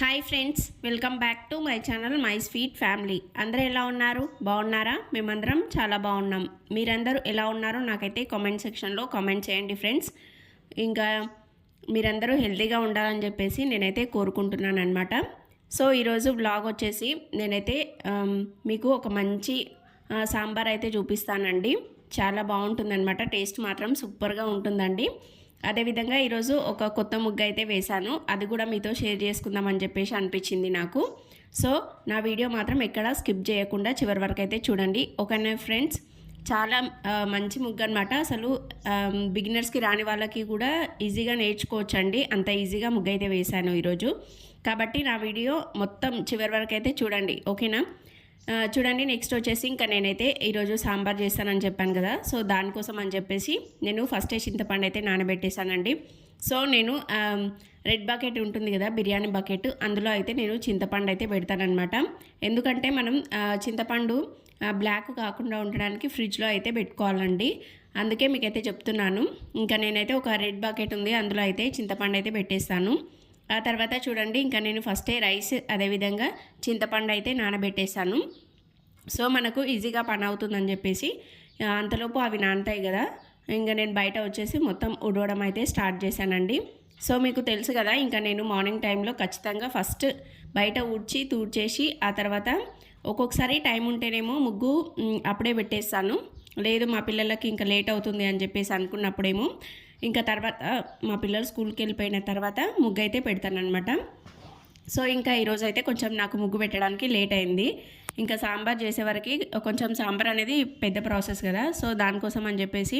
Hi friends welcome back to my channel my sweet family అందరూ ఎలా ఉన్నారు? బాగున్నారా? మేమందరం చాలా బాగున్నాం. మీరందరూ ఎలా ఉన్నారో నాకైతే కామెంట్ సెక్షన్లో కామెంట్ చేయండి ఫ్రెండ్స్ ఇంకా మీరందరూ హెల్తీగా ఉండాలని చెప్పేసి నేనైతే కోరుకుంటున్నాను అనమాట సో ఈరోజు బ్లాగ్ వచ్చేసి నేనైతే um, మీకు ఒక మంచి సాంబార్ అయితే చూపిస్తానండి. చాలా బాగుంటుందన్నమాట. టేస్ట్ మాత్రం సూపర్గా ఉంటుందండి. అదేవిధంగా ఈరోజు ఒక కొత్త ముగ్గు అయితే వేశాను. అది కూడా మీతో షేర్ చేసుకుందామని చెప్పేసి అనిపించింది నాకు. సో నా వీడియో మాత్రం ఎక్కడ స్కిప్ చేయకుండా చివరి వరకు అయితే చూడండి. ఓకేనా ఫ్రెండ్స్? చాలా మంచి ముగ్గు అనమాట అసలు బిగినర్స్కి రాని వాళ్ళకి కూడా ఈజీగా నేర్చుకోవచ్చండి. అంత ఈజీగా ముగ్గు అయితే వేశాను ఈరోజు. కాబట్టి నా వీడియో మొత్తం చివరి వరకు అయితే చూడండి. ఓకేనా? చూడండి నెక్స్ట్ వచ్చేసి ఇంకా నేనైతే ఈరోజు సాంబార్ చేస్తానని చెప్పాను కదా. సో దానికోసం అని చెప్పేసి నేను ఫస్టే చింతపండు అయితే నానబెట్టేశానండి. సో నేను రెడ్ బకెట్ ఉంటుంది కదా బిర్యానీ బకెట్ అందులో అయితే నేను చింతపండు అయితే పెడతానమాట ఎందుకంటే మనం చింతపండు బ్లాక్ కాకుండా ఉండడానికి ఫ్రిడ్జ్లో అయితే పెట్టుకోవాలండి. అందుకే మీకైతే చెప్తున్నాను. ఇంకా నేనైతే ఒక రెడ్ బకెట్ ఉంది అందులో అయితే చింతపండు అయితే పెట్టేస్తాను. ఆ తర్వాత చూడండి ఇంకా నేను ఫస్టే రైస్ అదేవిధంగా చింతపండు అయితే నానబెట్టేశాను. సో మనకు ఈజీగా పని అవుతుందని చెప్పేసి అంతలోపు అవి నానతాయి కదా. ఇంకా నేను బయట వచ్చేసి మొత్తం ఉడవడం అయితే స్టార్ట్ చేశానండి. సో మీకు తెలుసు కదా ఇంకా నేను మార్నింగ్ టైంలో ఖచ్చితంగా ఫస్ట్ బయట ఊడ్చి తూడ్చేసి ఆ తర్వాత ఒక్కొక్కసారి టైం ఉంటేనేమో ముగ్గు అప్పుడే పెట్టేస్తాను. లేదు మా పిల్లలకి ఇంకా లేట్ అవుతుంది అని చెప్పేసి అనుకున్నప్పుడేమో ఇంకా తర్వాత మా పిల్లలు స్కూల్కి వెళ్ళిపోయిన తర్వాత ముగ్గు అయితే పెడతానమాట సో ఇంకా ఈరోజు అయితే కొంచెం నాకు ముగ్గు పెట్టడానికి లేట్ అయింది. ఇంకా సాంబార్ చేసేవరకు కొంచెం సాంబార్ అనేది పెద్ద ప్రాసెస్ కదా. సో దానికోసం అని చెప్పేసి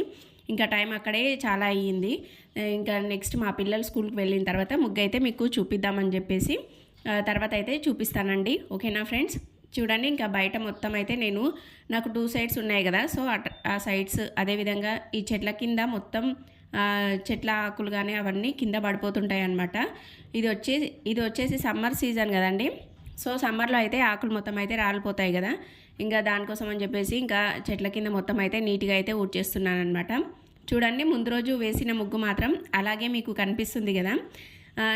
ఇంకా టైం అక్కడే చాలా అయ్యింది. ఇంకా నెక్స్ట్ మా పిల్లలు స్కూల్కి వెళ్ళిన తర్వాత ముగ్గు అయితే మీకు చూపిద్దామని చెప్పేసి తర్వాత అయితే చూపిస్తానండి. ఓకేనా ఫ్రెండ్స్? చూడండి ఇంకా బయట మొత్తం అయితే నేను నాకు టూ సైడ్స్ ఉన్నాయి కదా. సో అట్ ఆ సైడ్స్ అదేవిధంగా ఈ చెట్ల కింద మొత్తం చెట్ల ఆకులు కానీ అవన్నీ కింద పడిపోతుంటాయి అన్నమాట. ఇది వచ్చేసి ఇది వచ్చేసి సమ్మర్ సీజన్ కదండి. సో సమ్మర్లో అయితే ఆకులు మొత్తం అయితే రాలిపోతాయి కదా. ఇంకా దానికోసం అని చెప్పేసి ఇంకా చెట్ల కింద మొత్తం అయితే నీట్గా అయితే ఊడ్చేస్తున్నాను అనమాట చూడండి ముందు రోజు వేసిన ముగ్గు మాత్రం అలాగే మీకు కనిపిస్తుంది కదా.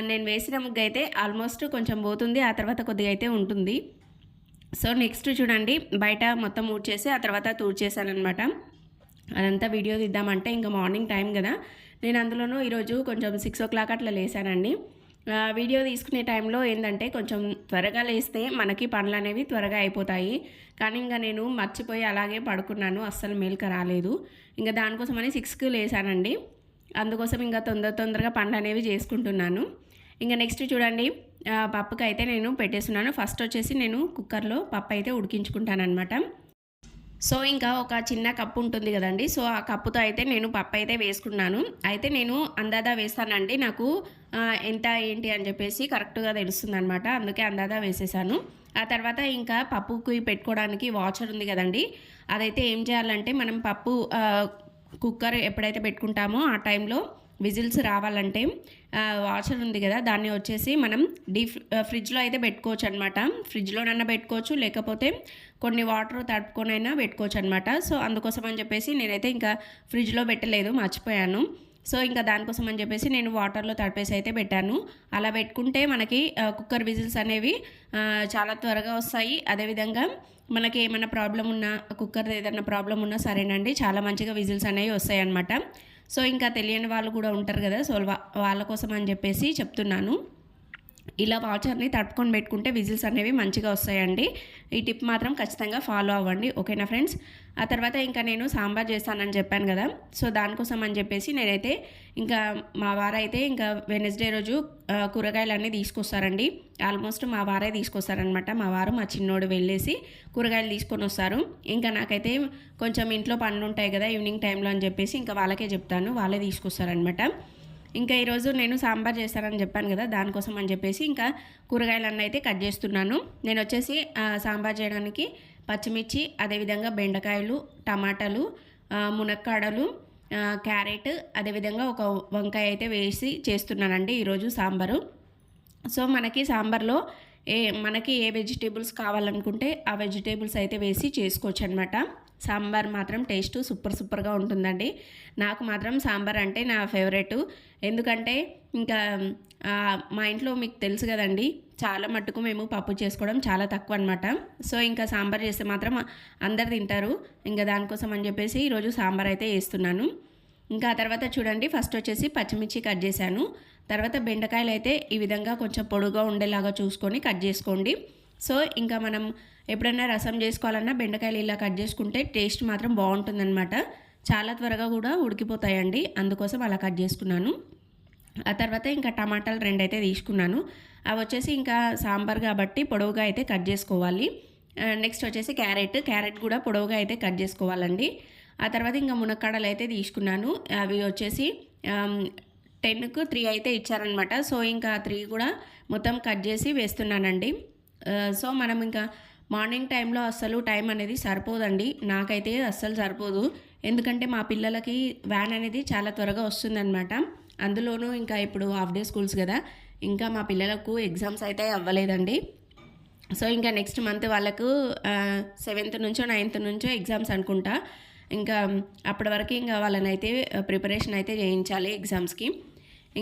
నేను వేసిన ముగ్గు అయితే ఆల్మోస్ట్ కొంచెం పోతుంది ఆ తర్వాత కొద్దిగా అయితే ఉంటుంది. సో నెక్స్ట్ చూడండి బయట మొత్తం ఊడ్చేసి ఆ తర్వాత తూడ్చేసానమాట అదంతా వీడియో తీద్దామంటే ఇంకా మార్నింగ్ టైం కదా. నేను అందులోనూ ఈరోజు కొంచెం సిక్స్ ఓ క్లాక్ అట్లా లేసానండి వీడియో తీసుకునే టైంలో ఏంటంటే కొంచెం త్వరగా లేస్తే మనకి పనులు అనేవి త్వరగా అయిపోతాయి. కానీ ఇంకా నేను మర్చిపోయి అలాగే పడుకున్నాను అస్సలు మేలుక రాలేదు. ఇంకా దానికోసమని సిక్స్కి లేసానండి అందుకోసం ఇంకా తొందర తొందరగా పనులు అనేవి చేసుకుంటున్నాను. ఇంకా నెక్స్ట్ చూడండి పప్పుకి అయితే నేను పెట్టేస్తున్నాను. ఫస్ట్ వచ్చేసి నేను కుక్కర్లో పప్పు అయితే ఉడికించుకుంటాను అనమాట సో ఇంకా ఒక చిన్న కప్పు ఉంటుంది కదండి. సో ఆ కప్పుతో అయితే నేను పప్పు అయితే వేసుకున్నాను. అయితే నేను అందాదా వేస్తానండి. నాకు ఎంత ఏంటి అని చెప్పేసి కరెక్ట్గా తెలుస్తుంది అనమాట అందుకే అందాదా వేసేసాను. ఆ తర్వాత ఇంకా పప్పుకి పెట్టుకోవడానికి వాచర్ ఉంది కదండి. అదైతే ఏం చేయాలంటే మనం పప్పు కుక్కర్ ఎప్పుడైతే పెట్టుకుంటామో ఆ టైంలో విజిల్స్ రావాలంటే వాషర్ వాచర్ ఉంది కదా దాన్ని వచ్చేసి మనం డీ ఫ్రిడ్జ్లో అయితే పెట్టుకోవచ్చు అనమాట ఫ్రిడ్జ్లోనైనా పెట్టుకోవచ్చు లేకపోతే కొన్ని వాటర్ తడుపుకొనైనా పెట్టుకోవచ్చు అనమాట సో అందుకోసం అని చెప్పేసి నేనైతే ఇంకా ఫ్రిడ్జ్లో పెట్టలేదు మర్చిపోయాను. సో ఇంకా దానికోసం అని చెప్పేసి నేను వాటర్లో తడిపేసి అయితే పెట్టాను. అలా పెట్టుకుంటే మనకి కుక్కర్ విజిల్స్ అనేవి చాలా త్వరగా వస్తాయి. అదేవిధంగా మనకి ఏమైనా ప్రాబ్లం ఉన్నా కుక్కర్ ఏదైనా ప్రాబ్లం ఉన్నా సరేనండి చాలా మంచిగా విజిల్స్ అనేవి వస్తాయి అన్నమాట సో ఇంకా తెలియని వాళ్ళు కూడా ఉంటారు కదా సో వాళ్ళ కోసం అని చెప్పేసి చెప్తున్నాను. ఇలా వాచర్ని తడుపుకొని పెట్టుకుంటే విజిల్స్ అనేవి మంచిగా వస్తాయండి. ఈ టిప్ మాత్రం ఖచ్చితంగా ఫాలో అవ్వండి. ఓకేనా ఫ్రెండ్స్ ఆ తర్వాత ఇంకా నేను సాంబార్ చేస్తానని చెప్పాను కదా. సో దానికోసం అని చెప్పేసి నేనైతే ఇంకా మా వారైతే ఇంకా వెనస్డే రోజు కూరగాయలు అన్నీ తీసుకొస్తారండి. ఆల్మోస్ట్ మా వారే తీసుకొస్తారనమాట మా వారు మా చిన్నోడు వెళ్ళేసి కూరగాయలు తీసుకొని వస్తారు. ఇంకా నాకైతే కొంచెం ఇంట్లో పనులు ఉంటాయి కదా ఈవినింగ్ టైంలో అని చెప్పేసి ఇంకా వాళ్ళకే చెప్తాను. వాళ్ళే తీసుకొస్తారనమాట ఇంకా ఈరోజు నేను సాంబార్ చేస్తానని చెప్పాను కదా దానికోసం అని చెప్పేసి ఇంకా కూరగాయలన్నీ అయితే కట్ చేస్తున్నాను. నేను వచ్చేసి సాంబార్ చేయడానికి పచ్చిమిర్చి అదేవిధంగా బెండకాయలు టమాటాలు మునక్కాడలు క్యారెట్ అదేవిధంగా ఒక వంకాయ అయితే వేసి చేస్తున్నానండి ఈరోజు సాంబారు. సో మనకి సాంబార్లో ఏ మనకి ఏ వెజిటేబుల్స్ కావాలనుకుంటే ఆ వెజిటేబుల్స్ అయితే వేసి చేసుకోవచ్చు అనమాట సాంబార్ మాత్రం టేస్ట్ సూపర్ సూపర్గా ఉంటుందండి. నాకు మాత్రం సాంబార్ అంటే నా ఫేవరెట్. ఎందుకంటే ఇంకా మా ఇంట్లో మీకు తెలుసు కదండి చాలా మట్టుకు మేము పప్పు చేసుకోవడం చాలా తక్కువ అనమాట సో ఇంకా సాంబార్ చేస్తే మాత్రం అందరు తింటారు. ఇంకా దానికోసం అని చెప్పేసి ఈరోజు సాంబార్ అయితే వేస్తున్నాను ఇంకా తర్వాత చూడండి ఫస్ట్ వచ్చేసి పచ్చిమిర్చి కట్ చేశాను. తర్వాత బెండకాయలు అయితే ఈ విధంగా కొంచెం పొడుగా ఉండేలాగా చూసుకొని కట్ చేసుకోండి. సో ఇంకా మనం ఎప్పుడైనా రసం చేసుకోవాలన్నా బెండకాయలు ఇలా కట్ చేసుకుంటే టేస్ట్ మాత్రం బాగుంటుందన్నమాట. చాలా త్వరగా కూడా ఉడికిపోతాయండి. అందుకోసం అలా కట్ చేసుకున్నాను. ఆ తర్వాత ఇంకా టమాటాలు రెండు అయితే తీసుకున్నాను. అవి వచ్చేసి ఇంకా సాంబార్ కాబట్టి పొడవుగా అయితే కట్ చేసుకోవాలి. నెక్స్ట్ వచ్చేసి క్యారెట్. క్యారెట్ కూడా పొడవుగా అయితే కట్ చేసుకోవాలండి. ఆ తర్వాత ఇంకా మునక్కాడలు అయితే తీసుకున్నాను. అవి వచ్చేసి టెన్కు త్రీ అయితే ఇచ్చారనమాట సో ఇంకా త్రీ కూడా మొత్తం కట్ చేసి వేస్తున్నానండి. సో మనం ఇంకా మార్నింగ్ టైంలో అస్సలు టైం అనేది సరిపోదండి. నాకైతే అస్సలు సరిపోదు. ఎందుకంటే మా పిల్లలకి వ్యాన్ అనేది చాలా త్వరగా వస్తుందన్నమాట. అందులోనూ ఇంకా ఇప్పుడు హాఫ్ డే స్కూల్స్ కదా. ఇంకా మా పిల్లలకు ఎగ్జామ్స్ అయితే అవ్వలేదండి. సో ఇంకా నెక్స్ట్ మంత్ వాళ్ళకు సెవెంత్ నుంచో నైన్త్ నుంచో ఎగ్జామ్స్ అనుకుంటా. ఇంకా అప్పటి వరకు ఇంకా వాళ్ళని అయితే ప్రిపరేషన్ అయితే చేయించాలి ఎగ్జామ్స్కి.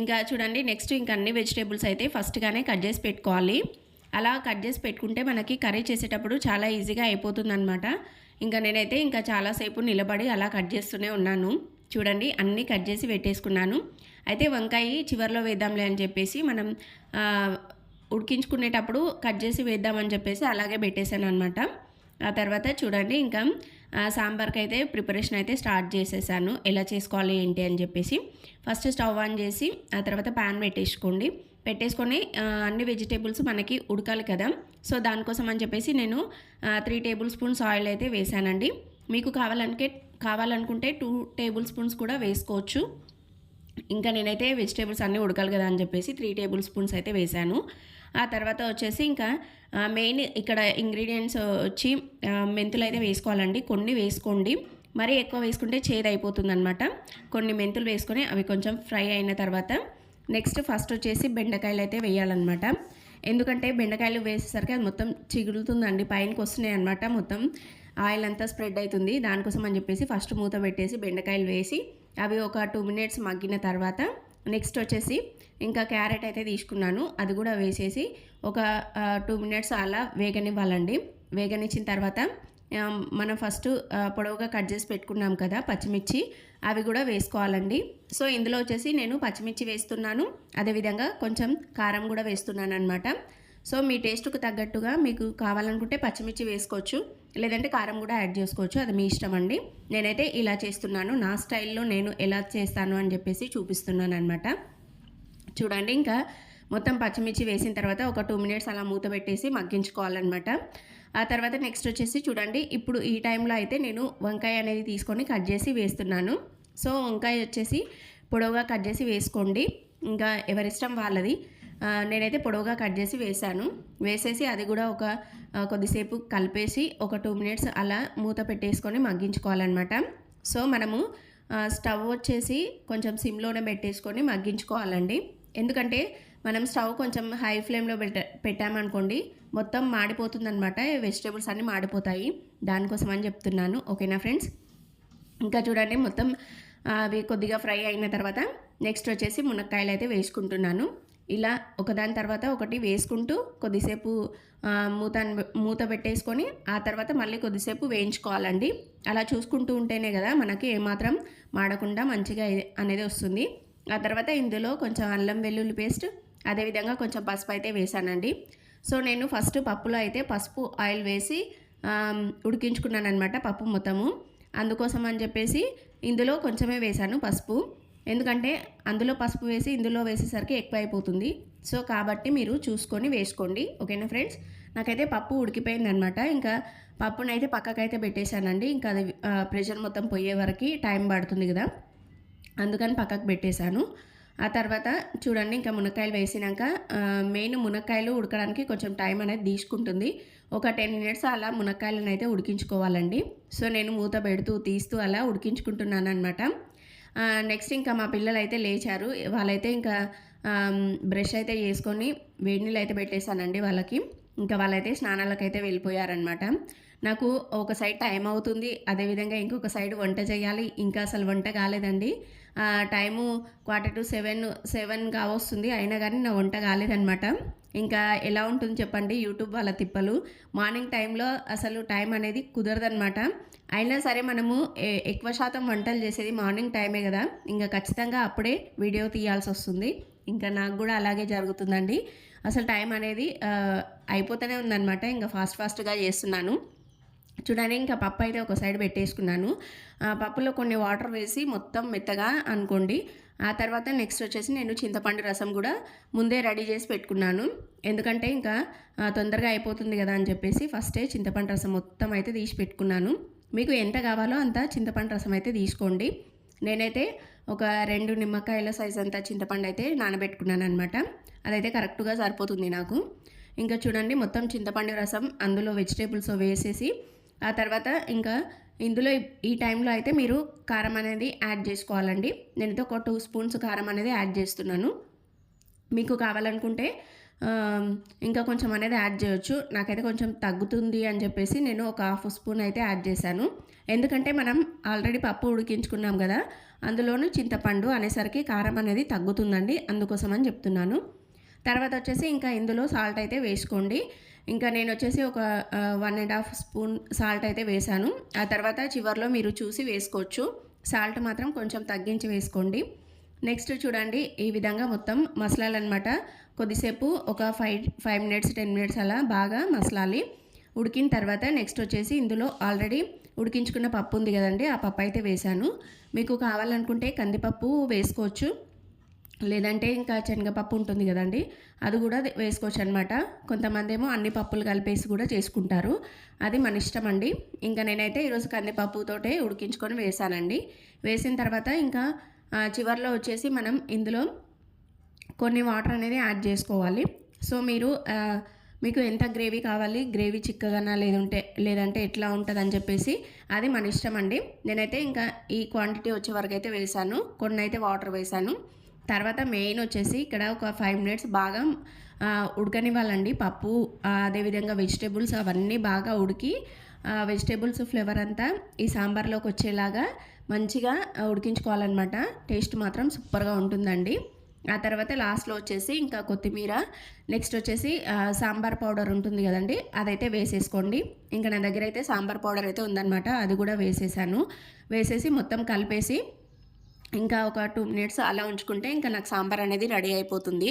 ఇంకా చూడండి నెక్స్ట్ ఇంకా అన్ని వెజిటేబుల్స్ అయితే ఫస్ట్గానే కట్ చేసి పెట్టుకోవాలి. అలా కట్ చేసి పెట్టుకుంటే మనకి కర్రీ చేసేటప్పుడు చాలా ఈజీగా అయిపోతుంది అనమాట ఇంకా నేనైతే ఇంకా చాలాసేపు నిలబడి అలా కట్ చేస్తూనే ఉన్నాను. చూడండి అన్నీ కట్ చేసి పెట్టేసుకున్నాను. అయితే వంకాయ చివరిలో వేద్దాంలే అని చెప్పేసి మనం ఉడికించుకునేటప్పుడు కట్ చేసి వేద్దామని చెప్పేసి అలాగే పెట్టేశాను అనమాట ఆ తర్వాత చూడండి ఇంకా సాంబార్కి అయితే ప్రిపరేషన్ అయితే స్టార్ట్ చేసేసాను. ఎలా చేసుకోవాలి ఏంటి అని చెప్పేసి. ఫస్ట్ స్టవ్ ఆన్ చేసి ఆ తర్వాత ప్యాన్ పెట్టేసుకోండి. పెట్టేసుకొని అన్ని వెజిటేబుల్స్ మనకి ఉడకాలి కదా. సో దానికోసం అని చెప్పేసి నేను త్రీ టేబుల్ స్పూన్స్ ఆయిల్ అయితే వేసానండి మీకు కావాలనుకే కావాలనుకుంటే టూ టేబుల్ స్పూన్స్ కూడా వేసుకోవచ్చు. ఇంకా నేనైతే వెజిటేబుల్స్ అన్నీ ఉడకాలి కదా అని చెప్పేసి త్రీ టేబుల్ స్పూన్స్ అయితే వేశాను. ఆ తర్వాత వచ్చేసి ఇంకా మెయిన్ ఇక్కడ ఇంగ్రీడియంట్స్ వచ్చి మెంతులు అయితే వేసుకోవాలండి. కొన్ని వేసుకోండి. మరీ ఎక్కువ వేసుకుంటే చేదు అయిపోతుంది అనమాట కొన్ని మెంతులు వేసుకొని అవి కొంచెం ఫ్రై అయిన తర్వాత నెక్స్ట్ ఫస్ట్ వచ్చేసి బెండకాయలు అయితే వేయాలన్నమాట. ఎందుకంటే బెండకాయలు వేసేసరికి అది మొత్తం చిగురుతుందండి పైనకి వస్తున్నాయి అనమాట మొత్తం. ఆయిల్ అంతా స్ప్రెడ్ అవుతుంది. దానికోసం అని చెప్పేసి ఫస్ట్ మూత పెట్టేసి బెండకాయలు వేసి అవి ఒక టూ మినిట్స్ మగ్గిన తర్వాత నెక్స్ట్ వచ్చేసి ఇంకా క్యారెట్ అయితే తీసుకున్నాను. అది కూడా వేసేసి ఒక టూ మినిట్స్ అలా వేగనివ్వాలండి. వేగనిచ్చిన తర్వాత మనం ఫస్ట్ పొడవుగా కట్ చేసి పెట్టుకున్నాం కదా పచ్చిమిర్చి అవి కూడా వేసుకోవాలండి. సో ఇందులో వచ్చేసి నేను పచ్చిమిర్చి వేస్తున్నాను. అదేవిధంగా కొంచెం కారం కూడా వేస్తున్నాను అనమాట సో మీ టేస్ట్కు తగ్గట్టుగా మీకు కావాలనుకుంటే పచ్చిమిర్చి వేసుకోవచ్చు. లేదంటే కారం కూడా యాడ్ చేసుకోవచ్చు. అది మీ ఇష్టం అండి. నేనైతే ఇలా చేస్తున్నాను. నా స్టైల్లో నేను ఎలా చేస్తాను అని చెప్పేసి చూపిస్తున్నాను అనమాట చూడండి ఇంకా మొత్తం పచ్చిమిర్చి వేసిన తర్వాత ఒక టూ మినిట్స్ అలా మూత పెట్టేసి మగ్గించుకోవాలన్నమాట. ఆ తర్వాత నెక్స్ట్ వచ్చేసి చూడండి ఇప్పుడు ఈ టైంలో అయితే నేను వంకాయ అనేది తీసుకొని కట్ చేసి వేస్తున్నాను. సో వంకాయ వచ్చేసి పొడవుగా కట్ చేసి వేసుకోండి. ఇంకా ఎవరిష్టం వాళ్ళది. నేనైతే పొడవుగా కట్ చేసి వేశాను. వేసేసి అది కూడా ఒక కొద్దిసేపు కలిపేసి ఒక టూ మినిట్స్ అలా మూత పెట్టేసుకొని మగ్గించుకోవాలన్నమాట. సో మనము స్టవ్ వచ్చేసి కొంచెం సిమ్లోనే పెట్టేసుకొని మగ్గించుకోవాలండి. ఎందుకంటే మనం స్టవ్ కొంచెం హై ఫ్లేమ్లో పెట్టా పెట్టామనుకోండి మొత్తం మాడిపోతుందనమాట వెజిటేబుల్స్ అన్నీ మాడిపోతాయి. దానికోసం అని చెప్తున్నాను. ఓకేనా ఫ్రెండ్స్? ఇంకా చూడండి మొత్తం అవి కొద్దిగా ఫ్రై అయిన తర్వాత నెక్స్ట్ వచ్చేసి మునక్కాయలు అయితే వేసుకుంటున్నాను. ఇలా ఒకదాని తర్వాత ఒకటి వేసుకుంటూ కొద్దిసేపు మూత మూత పెట్టేసుకొని ఆ తర్వాత మళ్ళీ కొద్దిసేపు వేయించుకోవాలండి. అలా చూసుకుంటూ ఉంటేనే కదా మనకి ఏమాత్రం మాడకుండా మంచిగా అనేది వస్తుంది. ఆ తర్వాత ఇందులో కొంచెం అల్లం వెల్లుల్లి పేస్ట్ అదేవిధంగా కొంచెం పసుపు అయితే వేసానండి సో నేను ఫస్ట్ పప్పులో అయితే పసుపు ఆయిల్ వేసి ఉడికించుకున్నాను అనమాట పప్పు మొత్తము. అందుకోసం అని చెప్పేసి ఇందులో కొంచెమే వేశాను పసుపు. ఎందుకంటే అందులో పసుపు వేసి ఇందులో వేసేసరికి ఎక్కువ అయిపోతుంది సో కాబట్టి మీరు చూసుకొని వేసుకోండి. ఓకేనా ఫ్రెండ్స్? నాకైతే పప్పు ఉడికిపోయిందనమాట ఇంకా పప్పునైతే పక్కకైతే పెట్టేశానండి. ఇంకా అది ప్రెషర్ మొత్తం పోయే వరకు టైం పడుతుంది కదా. అందుకని పక్కకు పెట్టేశాను. ఆ తర్వాత చూడండి ఇంకా మునక్కాయలు వేసినాక మెయిన్ మునక్కాయలు ఉడకడానికి కొంచెం టైం అనేది తీసుకుంటుంది. ఒక టెన్ మినిట్స్ అలా మునక్కాయలను అయితే ఉడికించుకోవాలండి. సో నేను మూత పెడుతూ తీస్తూ అలా ఉడికించుకుంటున్నాను అనమాట నెక్స్ట్ ఇంకా మా పిల్లలు అయితే లేచారు. వాళ్ళైతే ఇంకా బ్రష్ అయితే చేసుకొని వేడి నీళ్ళు అయితే పెట్టేశానండి వాళ్ళకి. ఇంకా వాళ్ళైతే స్నానాలకైతే వెళ్ళిపోయారనమాట నాకు ఒక సైడ్ టైం అవుతుంది. అదేవిధంగా ఇంకొక సైడ్ వంట చేయాలి. ఇంకా అసలు వంట కాలేదండి. Time quarter to seven seven కావస్తుంది అయినా కానీ నా వంట కాలేదనమాట ఇంకా ఎలా ఉంటుంది చెప్పండి? యూట్యూబ్ వాళ్ళ తిప్పలు. మార్నింగ్ టైంలో అసలు టైం అనేది కుదరదనమాట అయినా సరే మనము ఎక్కువ శాతం వంటలు చేసేది మార్నింగ్ టైమే కదా. ఇంకా ఖచ్చితంగా అప్పుడే వీడియో తీయాల్సి వస్తుంది. ఇంకా నాకు కూడా అలాగే జరుగుతుందండి. అసలు టైం అనేది అయిపోతూనే ఉందన్నమాట. ఇంకా ఫాస్ట్ ఫాస్ట్గా చేస్తున్నాను. చూడండి ఇంకా పప్పు అయితే ఒక సైడ్ పెట్టేసుకున్నాను. ఆ పప్పులో కొన్ని వాటర్ వేసి మొత్తం మెత్తగా అనుకోండి. ఆ తర్వాత నెక్స్ట్ వచ్చేసి నేను చింతపండు రసం కూడా ముందే రెడీ చేసి పెట్టుకున్నాను. ఎందుకంటే ఇంకా తొందరగా అయిపోతుంది కదా అని చెప్పేసి ఫస్టే చింతపండు రసం మొత్తం అయితే తీసి పెట్టుకున్నాను. మీకు ఎంత కావాలో అంత చింతపండు రసం అయితే తీసుకోండి. నేనైతే ఒక రెండు నిమ్మకాయల సైజ్ అంత చింతపండు అయితే నానబెట్టుకున్నాను అనమాట అదైతే కరెక్ట్గా సరిపోతుంది నాకు. ఇంకా చూడండి మొత్తం చింతపండు రసం అందులో వెజిటేబుల్స్ వేసేసి ఆ తర్వాత ఇంకా ఇందులో ఈ- టైంలో అయితే మీరు కారం అనేది యాడ్ చేసుకోవాలండి. నేనైతే ఒక టూ స్పూన్స్ కారం అనేది యాడ్ చేస్తున్నాను. మీకు కావాలనుకుంటే ఇంకా కొంచెం అనేది యాడ్ చేయొచ్చు. నాకైతే కొంచెం తగ్గుతుంది అని చెప్పేసి నేను ఒక హాఫ్ స్పూన్ అయితే యాడ్ చేశాను. ఎందుకంటే మనం ఆల్రెడీ పప్పు ఉడికించుకున్నాం కదా అందులోనూ చింతపండు అనేసరికి కారం అనేది తగ్గుతుందండి అందుకోసం అని చెప్తున్నాను. తర్వాత వచ్చేసి ఇంకా ఇందులో సాల్ట్ అయితే వేసుకోండి. ఇంకా నేను వచ్చేసి ఒక one and half spoon salt అయితే వేశాను. ఆ తర్వాత చివర్లో మీరు చూసి వేసుకోవచ్చు. సాల్ట్ మాత్రం కొంచెం తగ్గించి వేసుకోండి. నెక్స్ట్ చూడండి ఈ విధంగా మొత్తం మసలాలు అనమాట కొద్దిసేపు ఒక five five minutes ten minutes అలా బాగా మసలాలి. ఉడికిన తర్వాత నెక్స్ట్ వచ్చేసి ఇందులో ఆల్రెడీ ఉడికించుకున్న పప్పు ఉంది కదండి ఆ పప్పు అయితే వేశాను. మీకు కావాలనుకుంటే కందిపప్పు వేసుకోవచ్చు. లేదంటే ఇంకా శనగపప్పు ఉంటుంది కదండి అది కూడా వేసుకోవచ్చు అనమాట కొంతమంది ఏమో అన్ని పప్పులు కలిపేసి కూడా చేసుకుంటారు. అది మన ఇష్టం అండి ఇంకా నేనైతే ఈరోజు కందిపప్పుతోటే ఉడికించుకొని వేసానండి. వేసిన తర్వాత ఇంకా చివరిలో చివర్లో వచ్చేసి మనం ఇందులో కొన్ని వాటర్ అనేది యాడ్ చేసుకోవాలి. సో మీరు మీకు ఎంత గ్రేవీ కావాలి గ్రేవీ చిక్కగానా లేదంటే లేదంటే ఎట్లా ఉంటుంది అని చెప్పేసి అది మన ఇష్టం అండి నేనైతే ఇంకా ఈ క్వాంటిటీ వచ్చే వరకు అయితే వేసాను. కొన్ని అయితే వాటర్ వేసాను. తర్వాత మెయిన్ వచ్చేసి ఇక్కడ ఒక ఫైవ్ మినిట్స్ బాగా ఉడకనివ్వాలండి. పప్పు అదేవిధంగా వెజిటేబుల్స్ అవన్నీ బాగా ఉడికి వెజిటేబుల్స్ ఫ్లేవర్ అంతా ఈ సాంబార్లోకి వచ్చేలాగా మంచిగా ఉడికించుకోవాలన్నమాట. టేస్ట్ మాత్రం సూపర్గా ఉంటుందండి. ఆ తర్వాత లాస్ట్లో వచ్చేసి ఇంకా కొత్తిమీర నెక్స్ట్ వచ్చేసి సాంబార్ పౌడర్ ఉంటుంది కదండి అదైతే వేసేసుకోండి. ఇంకా నా దగ్గర అయితే సాంబార్ పౌడర్ అయితే ఉందన్నమాట అది కూడా వేసేసాను. వేసేసి మొత్తం కలిపేసి ఇంకా ఒక టూ మినిట్స్ అలా ఉంచుకుంటే ఇంకా నాకు సాంబార్ అనేది రెడీ అయిపోతుంది.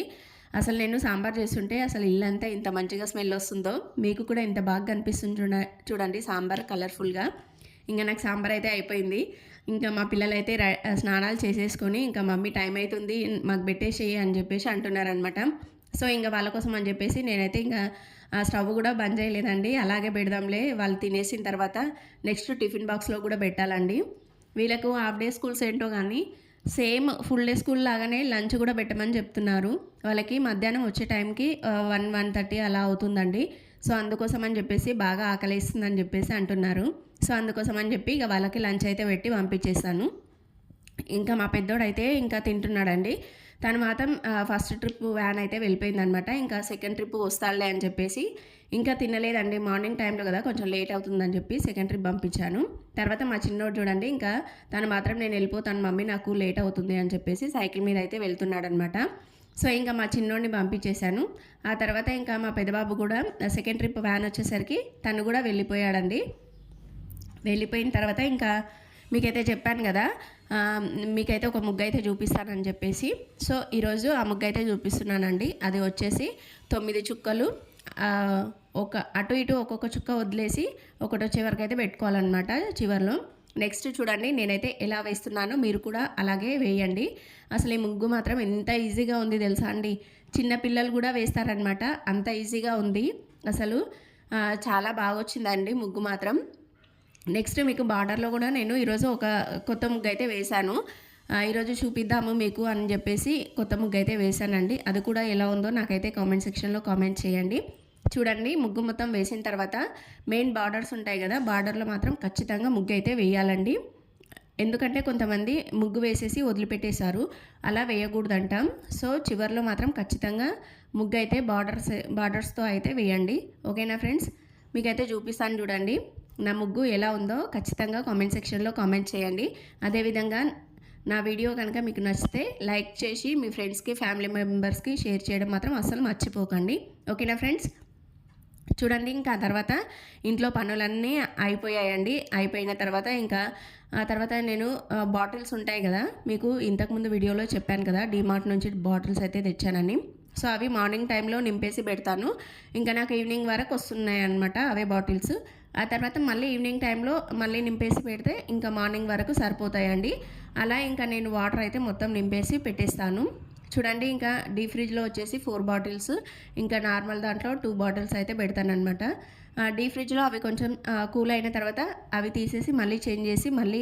అసలు నేను సాంబార్ చేస్తుంటే అసలు ఇల్లంతా ఇంత మంచిగా స్మెల్ వస్తుందో మీకు కూడా ఇంత బాగా కనిపిస్తుంది చూడ చూడండి సాంబార్ కలర్ఫుల్గా. ఇంకా నాకు సాంబార్ అయితే అయిపోయింది. ఇంకా మా పిల్లలైతే స్నానాలు చేసేసుకొని ఇంకా మమ్మీ టైం అవుతుంది మాకు పెట్టేసేయి అని చెప్పేసి అంటున్నారనమాట సో ఇంకా వాళ్ళ కోసం అని చెప్పేసి నేనైతే ఇంకా ఆ స్టవ్ కూడా బంద్ చేయలేదండి. అలాగే పెడదాంలే వాళ్ళు తినేసిన తర్వాత నెక్స్ట్ టిఫిన్ బాక్స్లో కూడా పెట్టాలండి. వీళ్ళకు హాఫ్ డే స్కూల్స్ ఏంటో కానీ సేమ్ ఫుల్ డే స్కూల్ లాగానే లంచ్ కూడా పెట్టమని చెప్తున్నారు. వాళ్ళకి మధ్యాహ్నం వచ్చే టైంకి వన్ వన్ థర్టీ అలా అవుతుందండి. సో అందుకోసం అని చెప్పేసి బాగా ఆకలిస్తుందని చెప్పేసి అంటున్నారు. సో అందుకోసం అని చెప్పి ఇక వాళ్ళకి లంచ్ అయితే పెట్టి పంపించేస్తాను ఇంకా మా పెద్దోడైతే ఇంకా తింటున్నాడండి. తను మాత్రం ఫస్ట్ ట్రిప్ వ్యాన్ అయితే వెళ్ళిపోయిందనమాట. ఇంకా సెకండ్ ట్రిప్ వస్తాలే అని చెప్పేసి ఇంకా తినలేదండి. మార్నింగ్ టైంలో కదా కొంచెం లేట్ అవుతుందని చెప్పి సెకండ్ ట్రిప్ పంపించాను. తర్వాత మా చిన్నోడు చూడండి ఇంకా తను మాత్రం నేను వెళ్ళిపోతాను మమ్మీ నాకు లేట్ అవుతుంది అని చెప్పేసి సైకిల్ మీద అయితే వెళ్తున్నాడనమాట. సో ఇంకా మా చిన్నోడిని పంపించేశాను. ఆ తర్వాత ఇంకా మా పెద్దబాబు కూడా సెకండ్ ట్రిప్ వ్యాన్ వచ్చేసరికి తను కూడా వెళ్ళిపోయాడండి. వెళ్ళిపోయిన తర్వాత ఇంకా మీకైతే చెప్పాను కదా మీకైతే ఒక ముగ్గు అయితే చూపిస్తానని చెప్పేసి. సో ఈరోజు ఆ ముగ్గు అయితే చూపిస్తున్నానండి. అది వచ్చేసి తొమ్మిది చుక్కలు ఒక అటు ఇటు ఒక్కొక్క చుక్క వదిలేసి ఒకటి వచ్చే వరకు అయితే పెట్టుకోవాలన్నమాట చివర్లో. నెక్స్ట్ చూడండి నేనైతే ఎలా వేస్తున్నానో మీరు కూడా అలాగే వేయండి. అసలు ఈ ముగ్గు మాత్రం ఎంత ఈజీగా ఉంది తెలుసా అండి? చిన్న పిల్లలు కూడా వేస్తారనమాట అంత ఈజీగా ఉంది. అసలు చాలా బాగా వచ్చిందండి ముగ్గు మాత్రం. నెక్స్ట్ మీకు బార్డర్లో కూడా నేను ఈరోజు ఒక కొత్త ముగ్గు అయితే వేశాను. ఈరోజు చూపిద్దాము మీకు అని చెప్పేసి కొత్త ముగ్గు అయితే వేశానండి. అది కూడా ఎలా ఉందో నాకైతే కామెంట్ సెక్షన్లో కామెంట్ చేయండి. చూడండి ముగ్గు మొత్తం వేసిన తర్వాత మెయిన్ బార్డర్స్ ఉంటాయి కదా బార్డర్లో మాత్రం ఖచ్చితంగా ముగ్గు అయితే వేయాలండి. ఎందుకంటే కొంతమంది ముగ్గు వేసేసి వదిలిపెట్టేశారు అలా వేయకూడదంటాం. సో చివర్లో మాత్రం ఖచ్చితంగా ముగ్గు అయితే బార్డర్స్ బార్డర్స్తో అయితే వేయండి. ఓకేనా ఫ్రెండ్స్? మీకైతే చూపిస్తాను చూడండి. నా ముగ్గు ఎలా ఉందో ఖచ్చితంగా కామెంట్ సెక్షన్లో కామెంట్ చేయండి. అదేవిధంగా నా వీడియో కనుక మీకు నచ్చితే లైక్ చేసి మీ ఫ్రెండ్స్కి ఫ్యామిలీ మెంబర్స్కి షేర్ చేయడం మాత్రం అస్సలు మర్చిపోకండి. ఓకేనా ఫ్రెండ్స్ చూడండి ఇంకా తర్వాత ఇంట్లో పనులన్నీ అయిపోయాయండి. అయిపోయిన తర్వాత ఇంకా ఆ తర్వాత నేను బాటిల్స్ ఉంటాయి కదా మీకు ఇంతకుముందు వీడియోలో చెప్పాను కదా డిమార్ట్ నుంచి బాటిల్స్ అయితే తెచ్చానని. సో అవి మార్నింగ్ టైంలో నింపేసి పెడతాను. ఇంకా నాకు ఈవినింగ్ వరకు వస్తున్నాయి అనమాట అవే బాటిల్స్ ఆ తర్వాత మళ్ళీ ఈవినింగ్ టైంలో మళ్ళీ నింపేసి పెడితే ఇంకా మార్నింగ్ వరకు సరిపోతాయండి. అలా ఇంకా నేను వాటర్ అయితే మొత్తం నింపేసి పెట్టేస్తాను. చూడండి ఇంకా డీ ఫ్రిడ్జ్లో వచ్చేసి ఫోర్ బాటిల్స్ ఇంకా నార్మల్ దాంట్లో టూ బాటిల్స్ అయితే పెడతానమాట డీ ఫ్రిడ్జ్లో అవి కొంచెం కూల్ అయిన తర్వాత అవి తీసేసి మళ్ళీ చేంజ్ చేసి మళ్ళీ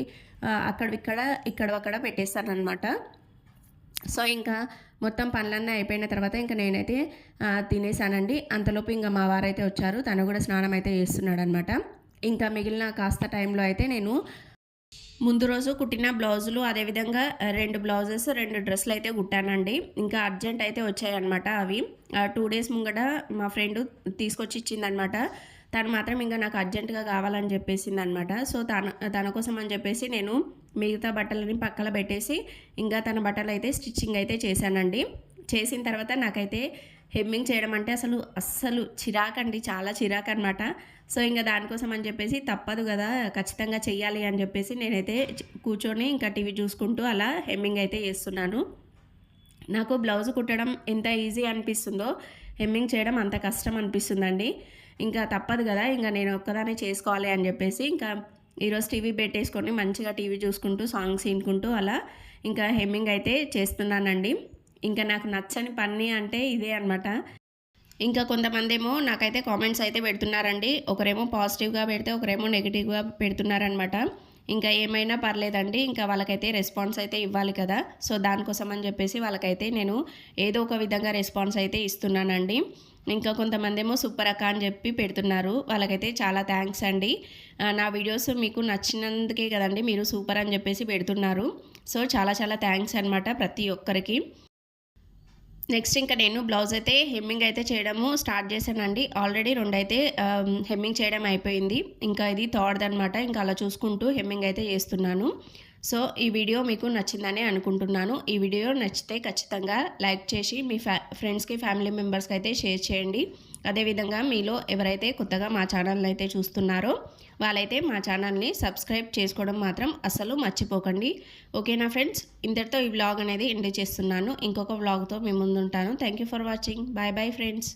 అక్కడిక్కడ ఇక్కడ అక్కడ పెట్టేస్తానమాట సో ఇంకా మొత్తం పనులన్నీ అయిపోయిన తర్వాత ఇంకా నేనైతే తినేసానండి. అంతలోపు ఇంకా మా వారైతే వచ్చారు. తను కూడా స్నానం అయితే చేస్తున్నాడు అనమాట ఇంకా మిగిలిన కాస్త టైంలో అయితే నేను ముందు రోజు కుట్టిన బ్లౌజులు అదేవిధంగా రెండు బ్లౌజెస్ రెండు డ్రెస్సులు అయితే కుట్టానండి. ఇంకా అర్జెంట్ అయితే వచ్చాయన్నమాట అవి. టూ డేస్ ముంగట మా ఫ్రెండ్ తీసుకొచ్చి ఇచ్చిందనమాట తను మాత్రం ఇంకా నాకు అర్జెంటుగా కావాలని చెప్పేసింది అనమాట సో తన తన కోసం అని చెప్పేసి నేను మిగతా బట్టలని పక్కన పెట్టేసి ఇంకా తన బట్టలు అయితే స్టిచ్చింగ్ అయితే చేశానండి. చేసిన తర్వాత నాకైతే హెమ్మింగ్ చేయడం అంటే అసలు అస్సలు చిరాకండి చాలా చిరాకు అనమాట సో ఇంకా దానికోసం అని చెప్పేసి తప్పదు కదా ఖచ్చితంగా చెయ్యాలి అని చెప్పేసి నేనైతే కూర్చొని ఇంకా టీవీ చూసుకుంటూ అలా హెమ్మింగ్ అయితే చేస్తున్నాను. నాకు బ్లౌజ్ కుట్టడం ఎంత ఈజీ అనిపిస్తుందో హెమ్మింగ్ చేయడం అంత కష్టం అనిపిస్తుందండి. ఇంకా తప్పదు కదా ఇంకా నేను ఒక్కదానే చేసుకోవాలి అని చెప్పేసి ఇంకా ఈరోజు టీవీ పెట్టేసుకొని మంచిగా టీవీ చూసుకుంటూ సాంగ్స్ వినుకుంటూ అలా ఇంకా హెమ్మింగ్ అయితే చేస్తున్నానండి. ఇంకా నాకు నచ్చని పని అంటే ఇదే అనమాట ఇంకా కొంతమంది ఏమో నాకైతే కామెంట్స్ అయితే పెడుతున్నారండి. ఒకరేమో పాజిటివ్గా పెడితే ఒకరేమో నెగిటివ్గా పెడుతున్నారనమాట ఇంకా ఏమైనా పర్లేదండి. ఇంకా వాళ్ళకైతే రెస్పాన్స్ అయితే ఇవ్వాలి కదా. సో దానికోసం అని చెప్పేసి వాళ్ళకైతే నేను ఏదో ఒక విధంగా రెస్పాన్స్ అయితే ఇస్తున్నానండి. ఇంకా కొంతమంది ఏమో సూపర్ అక్క అని చెప్పి పెడుతున్నారు. వాళ్ళకైతే చాలా థ్యాంక్స్ అండి. నా వీడియోస్ మీకు నచ్చినందుకే కదండి మీరు సూపర్ అని చెప్పేసి పెడుతున్నారు. సో చాలా చాలా థ్యాంక్స్ అనమాట ప్రతి ఒక్కరికి. నెక్స్ట్ ఇంకా నేను బ్లౌజ్ అయితే హెమ్మింగ్ అయితే చేయడము స్టార్ట్ చేశానండి. ఆల్రెడీ రెండు అయితే హెమ్మింగ్ చేయడం అయిపోయింది. ఇంకా ఇది థర్డ్ అనమాట ఇంకా అలా చూసుకుంటూ హెమ్మింగ్ అయితే చేస్తున్నాను. సో ఈ వీడియో మీకు నచ్చిందని అనుకుంటున్నాను. ఈ వీడియో నచ్చితే ఖచ్చితంగా లైక్ చేసి మీ ఫ్యా ఫ్రెండ్స్కి ఫ్యామిలీ మెంబర్స్కి అయితే షేర్ చేయండి. అదేవిధంగా మీలో ఎవరైతే కొత్తగా మా ఛానల్ అయితే చూస్తున్నారో వాళ్ళైతే మా ఛానల్ని సబ్స్క్రైబ్ చేసుకోవడం మాత్రం అస్సలు మర్చిపోకండి. ఓకేనా ఫ్రెండ్స్? ఇంతటితో ఈ వ్లాగ్ అనేది ఎండ్ చేస్తున్నాను. ఇంకొక వ్లాగ్తో మీ ముందుంటాను. Thank you for watching. Bye bye friends.